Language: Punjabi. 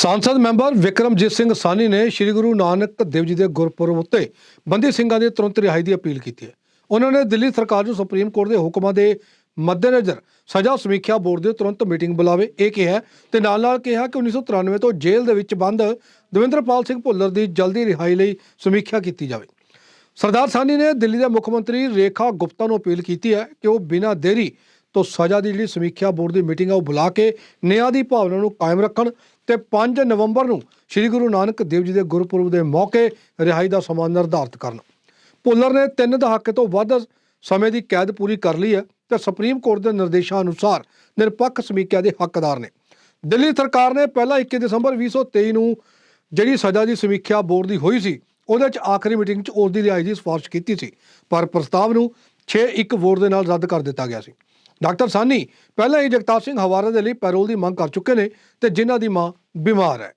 ਸੰਸਦ ਮੈਂਬਰ ਵਿਕਰਮਜੀਤ ਸਿੰਘ ਸਾਨੀ ਨੇ ਸ੍ਰੀ ਗੁਰੂ ਨਾਨਕ ਦੇਵ ਜੀ ਦੇ ਗੁਰਪੁਰਬ ਉੱਤੇ ਬੰਦੀ ਸਿੰਘਾਂ ਦੀ ਤੁਰੰਤ ਰਿਹਾਈ ਦੀ ਅਪੀਲ ਕੀਤੀ ਹੈ। ਉਹਨਾਂ ਨੇ ਦਿੱਲੀ ਸਰਕਾਰ ਨੂੰ ਸੁਪਰੀਮ ਕੋਰਟ ਦੇ ਹੁਕਮਾਂ ਦੇ ਮੱਦੇਨਜ਼ਰ ਸਜ਼ਾ ਸਮੀਖਿਆ ਬੋਰਡ ਦੀ ਤੁਰੰਤ ਮੀਟਿੰਗ ਬੁਲਾਵੇ, ਇਹ ਕਿਹਾ ਤੇ ਨਾਲ-ਨਾਲ ਕਿਹਾ ਕਿ 1993 ਤੋਂ ਜੇਲ੍ਹ ਦੇ ਵਿੱਚ ਬੰਦ ਦਵਿੰਦਰਪਾਲ ਸਿੰਘ ਭੁੱਲਰ ਦੀ ਜਲਦੀ ਰਿਹਾਈ ਲਈ ਸਮੀਖਿਆ ਕੀਤੀ ਜਾਵੇ। ਸਰਦਾਰ ਸਾਨੀ ਨੇ ਦਿੱਲੀ ਦੇ ਮੁੱਖ ਮੰਤਰੀ ਰੇਖਾ ਗੁਪਤਾ ਨੂੰ ਅਪੀਲ ਕੀਤੀ ਹੈ ਕਿ ਉਹ ਬਿਨਾਂ ਦੇਰੀ ਤੋਂ ਸਜ਼ਾ ਦੀ ਜਿਹੜੀ ਸਮੀਖਿਆ ਬੋਰਡ ਦੀ ਮੀਟਿੰਗ ਆ, ਉਹ ਬੁਲਾ ਕੇ ਨਿਆਂ ਦੀ ਭਾਵਨਾ ਨੂੰ ਕਾਇਮ ਰੱਖਣ ਤੇ 5 ਨਵੰਬਰ ਨੂੰ ਸ੍ਰੀ ਗੁਰੂ ਨਾਨਕ ਦੇਵ ਜੀ ਦੇ ਗੁਰਪੁਰਬ ਦੇ ਮੌਕੇ ਰਿਹਾਈ ਦਾ ਸਮਾਂ ਨਿਰਧਾਰਤ ਕਰਨ। ਭੁੱਲਰ ਨੇ ਤਿੰਨ ਦਹਾਕੇ ਤੋਂ ਵੱਧ ਸਮੇਂ ਦੀ ਕੈਦ ਪੂਰੀ ਕਰ ਲਈ ਹੈ ਤੇ ਸੁਪਰੀਮ ਕੋਰਟ ਦੇ ਨਿਰਦੇਸ਼ਾਂ ਅਨੁਸਾਰ ਨਿਰਪੱਖ ਸਮੀਖਿਆ ਦੇ ਹੱਕਦਾਰ ਨੇ। ਦਿੱਲੀ ਸਰਕਾਰ ਨੇ ਪਹਿਲਾਂ 21 ਦਸੰਬਰ 2023 ਨੂੰ ਜਿਹੜੀ ਸਜ਼ਾ ਦੀ ਸਮੀਖਿਆ ਬੋਰਡ ਦੀ ਹੋਈ ਸੀ, ਉਹਦੇ ਚ ਆਖਰੀ ਮੀਟਿੰਗ ਚ ਉਸ ਦੀ ਰਿਹਾਈ ਦੀ ਸਿਫਾਰਿਸ਼ ਕੀਤੀ ਸੀ। ਪਰ ਪ੍ਰਸਤਾਵ ਨੂੰ 6-1 ਵੋਟ ਦੇ ਨਾਲ ਰੱਦ ਕਰ ਦਿੱਤਾ ਗਿਆ ਸੀ। ਡਾਕਟਰ ਸਾਨੀ, ਪਹਿਲਾਂ ਹੀ ਜਗਤਾਰ ਸਿੰਘ ਹਵਾਰਾ ਦੇ ਲਈ ਪੈਰੋਲ ਦੀ ਮੰਗ ਕਰ ਚੁੱਕੇ ਨੇ ਤੇ ਜਿਨ੍ਹਾਂ ਦੀ ਮਾਂ ਬਿਮਾਰ ਹੈ।